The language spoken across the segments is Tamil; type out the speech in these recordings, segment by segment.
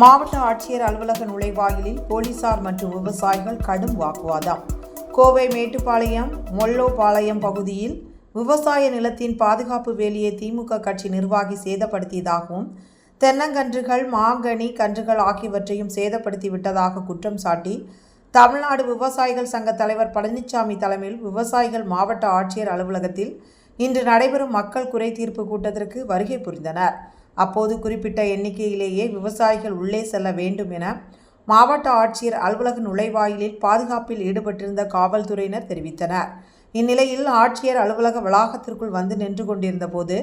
மாவட்ட ஆட்சியர் அலுவலக நுழைவாயிலில் போலீசார் மற்றும் விவசாயிகள் கடும் வாக்குவாதம். கோவை மேட்டுப்பாளையம் மொல்லோபாளையம் பகுதியில் விவசாய நிலத்தின் பாதுகாப்பு வேலியை திமுக கட்சி நிர்வாகி சேதப்படுத்தியதாகவும் தென்னங்கன்றுகள் மாங்கனி கன்றுகள் ஆகியவற்றையும் சேதப்படுத்தி விட்டதாக குற்றம் சாட்டி தமிழ்நாடு விவசாயிகள் சங்க தலைவர் பழனிசாமி தலைமையில் விவசாயிகள் மாவட்ட ஆட்சியர் அலுவலகத்தில் இன்று நடைபெறும் மக்கள் குறை தீர்ப்பு கூட்டத்திற்கு வருகை புரிந்தனர். அப்போது குறிப்பிட்ட எண்ணிக்கையிலேயே விவசாயிகள் உள்ளே செல்ல வேண்டும் என மாவட்ட ஆட்சியர் அலுவலக நுழைவாயிலில் பாதுகாப்பில் ஈடுபட்டிருந்த காவல்துறையினர் தெரிவித்தனர். இந்நிலையில் ஆட்சியர் அலுவலக வளாகத்திற்குள் வந்து நின்று கொண்டிருந்த போது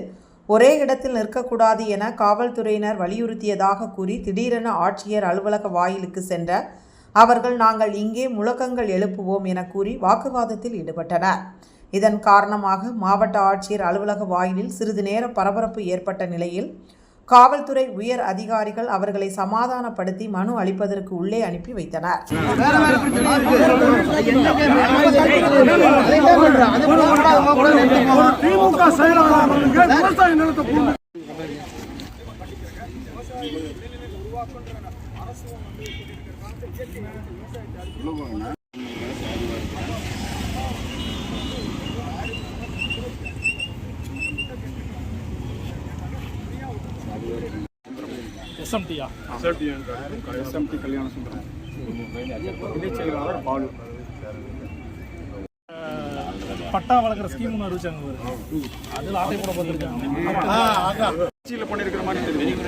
ஒரே இடத்தில் நிற்கக்கூடாது என காவல்துறையினர் வலியுறுத்தியதாக கூறி திடீரென ஆட்சியர் அலுவலக வாயிலுக்கு சென்ற அவர்கள் நாங்கள் இங்கே முழக்கங்கள் எழுப்புவோம் என கூறி வாக்குவாதத்தில் ஈடுபட்டனர். இதன் காரணமாக மாவட்ட ஆட்சியர் அலுவலக வாயிலில் சிறிது நேரம் பரபரப்பு ஏற்பட்ட நிலையில் காவல்துறை உயர் அதிகாரிகள் அவர்களை சமாதானப்படுத்தி மனு அளிப்பதற்கு உள்ளே அனுப்பி வைத்தனர். திமுக செயலாளர் வந்து விவசாய நிலத்தை பூண்டு எஸ்எம்டியா எஸ்எம்டி கல்யாண சுந்தரம் இடைச் செயலாளர் பாலு பட்டா வளர்க்குற ஸ்கீம் ஒன்று அறிவிச்சாங்க. அதில் ஆட்டை போட பார்த்துருக்காங்க கட்சியில் பண்ணியிருக்கிற மாதிரி தெரியும்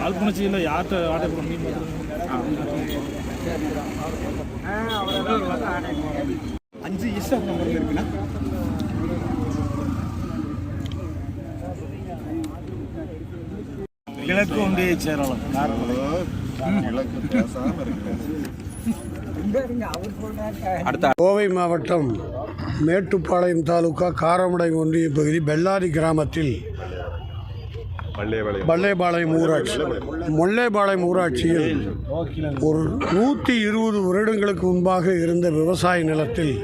ஆழ்புணர்ச்சியில் யார்கிட்ட ஆட்டை போட மீன் பார்த்துருக்காங்க அஞ்சு இசம் நம்பர்ல இருக்குண்ணா கிழக்கு ஒன்றிய செயலாளர் கோவை மாவட்டம் மேட்டுப்பாளையம் தாலுகா காரமடை ஒன்றிய பகுதி பெல்லாரி கிராமத்தில் பள்ளைபாளையம் ஊராட்சி முல்லைபாளையம் ஊராட்சியில் ஒரு நூற்றி இருபது வருடங்களுக்கு முன்பாக இருந்த விவசாய நிலத்தில்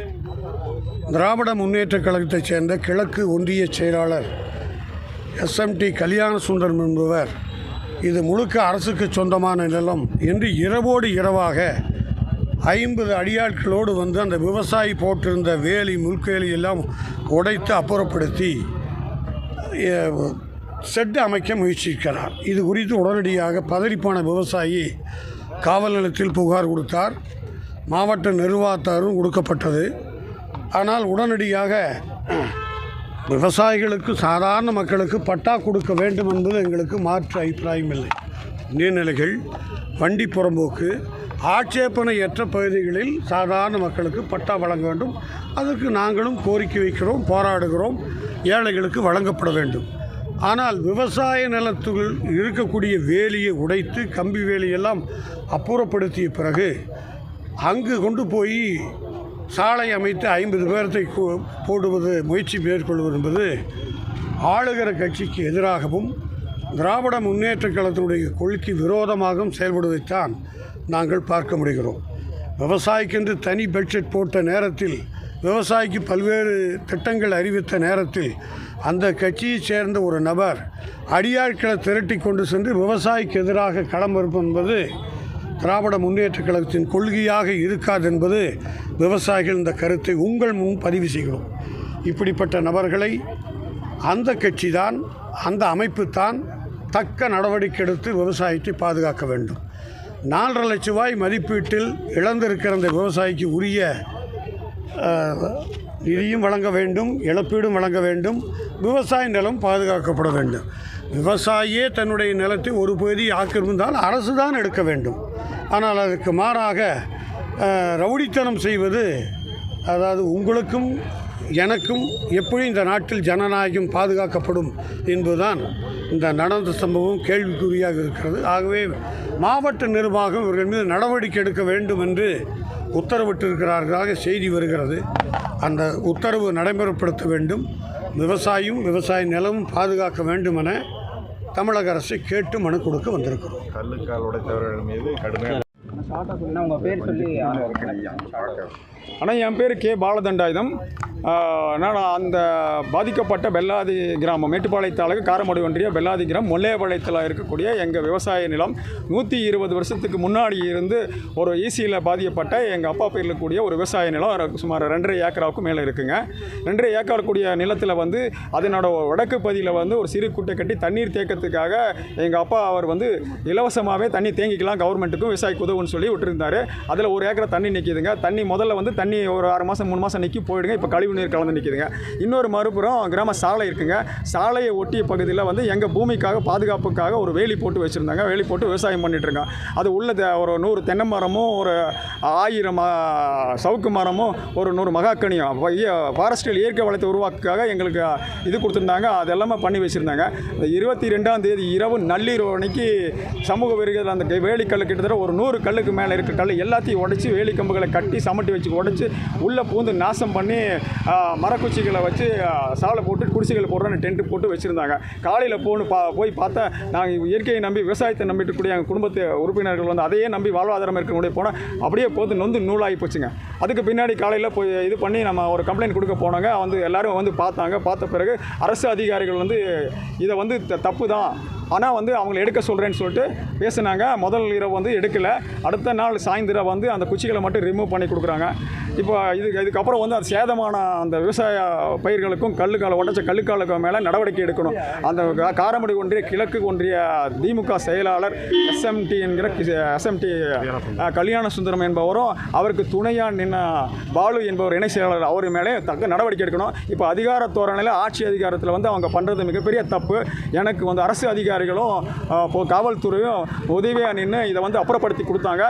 திராவிட முன்னேற்றக் கழகத்தைச் சேர்ந்த கிழக்கு ஒன்றிய செயலாளர் எஸ்எம்டி கல்யாண சுந்தரம் என்பவர் இது முழுக்க அரசுக்கு சொந்தமான நிலம். என்று இரவோடு இரவாக ஐம்பது அடியாட்களோடு வந்து அந்த விவசாயி போட்டிருந்த வேலி முள்வேலி எல்லாம் உடைத்து அப்புறப்படுத்தி செட்டு அமைக்க முயற்சிக்கிறார். இது குறித்து உடனடியாக பதறிப்பான விவசாயி காவல் நிலையத்தில் புகார் கொடுத்தார். மாவட்ட நிர்வாகத்தாரும் கொடுக்கப்பட்டது. ஆனால் உடனடியாக விவசாயிகளுக்கு சாதாரண மக்களுக்கு பட்டா கொடுக்க வேண்டும் என்பது எங்களுக்கு மாற்று அபிப்பிராயம் இல்லை. நீர்நிலைகள் வண்டி புறம்போக்கு ஆட்சேபனையற்ற பகுதிகளில் சாதாரண மக்களுக்கு பட்டா வழங்க வேண்டும். அதற்கு நாங்களும் கோரிக்கை வைக்கிறோம் போராடுகிறோம் ஏழைகளுக்கு வழங்கப்பட வேண்டும். ஆனால் விவசாய நிலத்துக்குள் இருக்கக்கூடிய வேலியை உடைத்து கம்பி வேலியெல்லாம் அப்புறப்படுத்திய பிறகு அங்கு கொண்டு போய் சாலை அமைத்து ஐம்பது பேரத்தை போடுவது முயற்சி மேற்கொள்வது என்பது ஆளுகிற கட்சிக்கு எதிராகவும் திராவிட முன்னேற்றக் கழகத்தினுடைய கொள்கைக்கு விரோதமாகவும் செயல்படுவதைத்தான் நாங்கள் பார்க்க முடிகிறோம். விவசாயிக்கென்று தனி பட்ஜெட் போட்ட நேரத்தில் விவசாயிக்கு பல்வேறு திட்டங்கள் அறிவித்த நேரத்தில் அந்த கட்சியைச் சேர்ந்த ஒரு நபர் அடியாட்களை திரட்டி கொண்டு சென்று விவசாயிக்கு எதிராக களம் இருப்பது என்பது திராவிட முன்னேற்றக் கழகத்தின் கொள்கையாக இருக்காது என்பது விவசாயிகள் இந்த கருத்தை உங்கள் முன் பதிவு செய்கிறோம். இப்படிப்பட்ட நபர்களை அந்த கட்சி தான் அந்த அமைப்பு தான் தக்க நடவடிக்கை எடுத்து விவசாயத்தை பாதுகாக்க வேண்டும். நாலரை லட்ச ரூபாய் மதிப்பீட்டில் இழந்திருக்கிற அந்த விவசாயிக்கு உரிய நிதியும் வழங்க வேண்டும் இழப்பீடும் வழங்க வேண்டும். விவசாய நிலம் பாதுகாக்கப்பட வேண்டும். விவசாயியே தன்னுடைய நிலத்தை ஒரு பகுதி ஆக்கிரமிந்தால் அரசு தான் எடுக்க வேண்டும். ஆனால் அதுக்கு மாறாக ரவுடித்தனம் செய்வது அதாவது உங்களுக்கும் எனக்கும் எப்படி இந்த நாட்டில் ஜனநாயகம் பாதுகாக்கப்படும் என்பதுதான் இந்த நடந்த சம்பவம் கேள்விக்குறியாக இருக்கிறது. ஆகவே மாவட்ட நிர்வாகம் இவர்கள் மீது நடவடிக்கை எடுக்க வேண்டும் என்று உத்தரவிட்டிருக்கிறார்களாக செய்தி வருகிறது. அந்த உத்தரவு நடைமுறைப்படுத்த வேண்டும். விவசாயியும் விவசாய நிலமும் பாதுகாக்க வேண்டும் என தமிழக அரசை கேட்டு மனு கொடுக்க வந்திருக்கிறோம். கல்லுக்கால் உடைத்தவர்கள் மீது கடுமையான உங்கள் பேர் சொல்லி ஆனால் என் பேர் கே பாலதண்டாயுதம் நான் அந்த பாதிக்கப்பட்ட பெல்லாதி கிராமம் மேட்டுப்பாளைய தாலுக்கு காரமடை ஒன்றிய பெல்லாதி கிராமம் முல்லையபாளையத்தில் இருக்கக்கூடிய எங்கள் விவசாய நிலம் நூற்றி இருபது வருஷத்துக்கு முன்னாடி இருந்து ஒரு ஈசியில் பாதிக்கப்பட்ட எங்கள் அப்பா பேரில் இருக்கக்கூடிய ஒரு விவசாய நிலம் சுமார் ரெண்டரை ஏக்கராவுக்கும் மேலே இருக்குங்க. ரெண்டரை ஏக்கர் கூடிய நிலத்தில் வந்து அதனோட வடக்கு பகுதியில் வந்து ஒரு சிறு குட்டை கட்டி தண்ணீர் தேக்கத்துக்காக எங்கள் அப்பா அவர் வந்து இலவசமாகவே தண்ணி தேங்கிக்கலாம் கவர்மெண்ட்டுக்கும் விவசாயிக்கு உதவுன்னு சொல்லி விட்டுருந்தார். அதில் ஒரு ஏக்கரை தண்ணி நிற்கிதுங்க தண்ணி முதல்ல வந்து தண்ணி ஒரு ஆறு மாதம் மூணு மாதம் நிற்கி போயிடுங்க. இப்போ கழிவு நீர் கலந்து நிற்கிதுங்க இன்னொரு மறுபுறம் கிராம சாலை இருக்குங்க. சாலையை ஒட்டிய பகுதியில் வந்து எங்கள் பூமிக்காக பாதுகாப்புக்காக ஒரு வேலி போட்டு வச்சுருந்தாங்க. வேலி போட்டு விவசாயம் பண்ணிட்டு அது உள்ள ஒரு நூறு தென்னை மரமும் ஒரு ஆயிரம் சவுக்கு மரமும் ஒரு நூறு மகாக்கனியும் ஃபாரஸ்டில் இயற்கை வளத்தை உருவாக்குக்காக எங்களுக்கு இது கொடுத்துருந்தாங்க. அதெல்லாமே பண்ணி வச்சுருந்தாங்க. இந்த இருபத்தி ரெண்டாம் தேதி இரவு நள்ளிரவு அன்னைக்கு சமூக விருதுகள் அந்த வேலிக்கல் கிட்டத்தட்ட ஒரு நூறு கல்லுக்கு மேலே இருக்க. கல் எல்லாத்தையும் உடச்சி வேலி கம்புகளை கட்டி சமட்டி வச்சு உடச்சி உள்ளே பூந்து நாசம் பண்ணி மரக்குச்சிகளை வச்சு சாலை போட்டு குடிசைகளை போடுறோன்னு டென்ட்டு போட்டு வச்சுருந்தாங்க. காலையில் போகணும் பா போய் பார்த்தா நாங்கள் இயற்கையை நம்பி விவசாயத்தை நம்பிட்டு கூடிய எங்கள் குடும்பத்து உறுப்பினர்கள் வந்து அதையே நம்பி வாழ்வாதாரம் இருக்கக்கூடிய போனால் அப்படியே போது நொந்து நூலாகி போச்சுங்க. அதுக்கு பின்னாடி காலையில் போய் இது பண்ணி நம்ம ஒரு கம்ப்ளைண்ட் கொடுக்க போனாங்க. வந்து எல்லாரும் வந்து பார்த்தாங்க. பார்த்த பிறகு அரசு அதிகாரிகள் வந்து இதை வந்து த- தப்பு தான் ஆனால் வந்து அவங்களை எடுக்க சொல்கிறேன்னு சொல்லிட்டு பேசுனாங்க. முதல் இரவு வந்து எடுக்கலை. அடுத்த நாள் சாயந்தரம் வந்து அந்த குச்சிகளை மட்டும் ரிமூவ் பண்ணி கொடுக்குறாங்க. இப்போ இது இதுக்கப்புறம் வந்து அது சேதமான அந்த விவசாய பயிர்களுக்கும் கல்லுக்கால உடச்ச கல்லுக்காலுக்கு மேலே நடவடிக்கை எடுக்கணும். அந்த காரமடி ஒன்றிய கிழக்கு ஒன்றிய திமுக செயலாளர் எஸ்எம்டி என்கிற எஸ்எம்டி கல்யாண சுந்தரம் என்பவரும் அவருக்கு துணையாக நின்ன பாலு என்பவர் இணை செயலாளர் அவர் மேலே தக்க நடவடிக்கை எடுக்கணும். இப்போ அதிகார தோரணையில் ஆட்சி அதிகாரத்தில் வந்து அவங்க பண்ணுறது மிகப்பெரிய தப்பு. எனக்கு வந்து அரசு அதிகாரிகளும் காவல்துறையும் உதவியாக நின்று இதை வந்து அப்புறப்படுத்தி கொடுத்தாங்க.